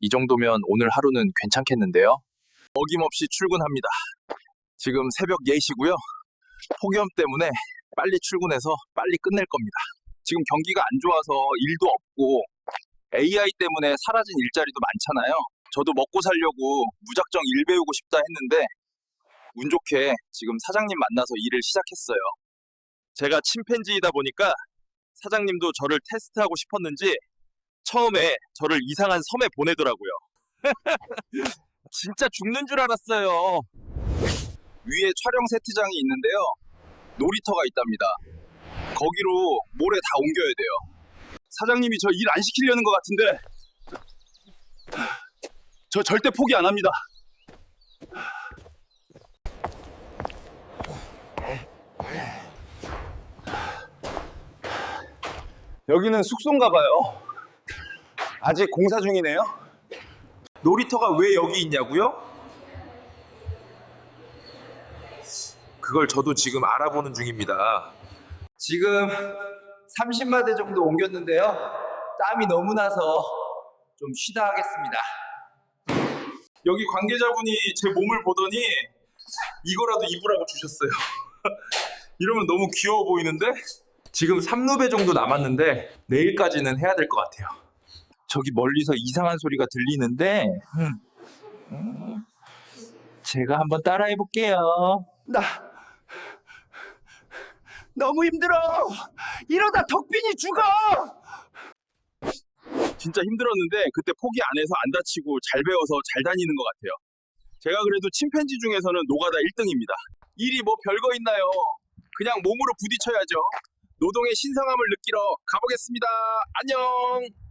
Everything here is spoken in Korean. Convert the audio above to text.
이 정도면 오늘 하루는 괜찮겠는데요? 어김없이 출근합니다. 지금 새벽 4시고요. 폭염 때문에 빨리 출근해서 빨리 끝낼 겁니다. 지금 경기가 안 좋아서 일도 없고 AI 때문에 사라진 일자리도 많잖아요. 저도 먹고 살려고 무작정 일 배우고 싶다 했는데 운 좋게 지금 사장님 만나서 일을 시작했어요. 제가 침팬지이다 보니까 사장님도 저를 테스트하고 싶었는지 처음에 저를 이상한 섬에 보내더라고요. 진짜 죽는 줄 알았어요. 위에 촬영 세트장이 있는데요. 놀이터가 있답니다. 거기로 모레 다 옮겨야 돼요. 사장님이 저 일 안 시키려는 것 같은데 저 절대 포기 안 합니다. 여기는 숙소인가 봐요. 아직 공사 중이네요. 놀이터가 왜 여기 있냐고요? 그걸 저도 지금 알아보는 중입니다. 지금 30마대 정도 옮겼는데요. 땀이 너무 나서 좀 쉬다 하겠습니다. 여기 관계자분이 제 몸을 보더니 이거라도 입으라고 주셨어요. 이러면 너무 귀여워 보이는데? 지금 3루배 정도 남았는데 내일까지는 해야 될 것 같아요. 저기 멀리서 이상한 소리가 들리는데 음, 제가 한번 따라해 볼게요. 나 너무 힘들어. 이러다 덕빈이 죽어. 진짜 힘들었는데 그때 포기 안 해서 안 다치고 잘 배워서 잘 다니는 것 같아요. 제가 그래도 침팬지 중에서는 노가다 1등입니다. 일이 뭐 별거 있나요? 그냥 몸으로 부딪혀야죠. 노동의 신성함을 느끼러 가보겠습니다. 안녕!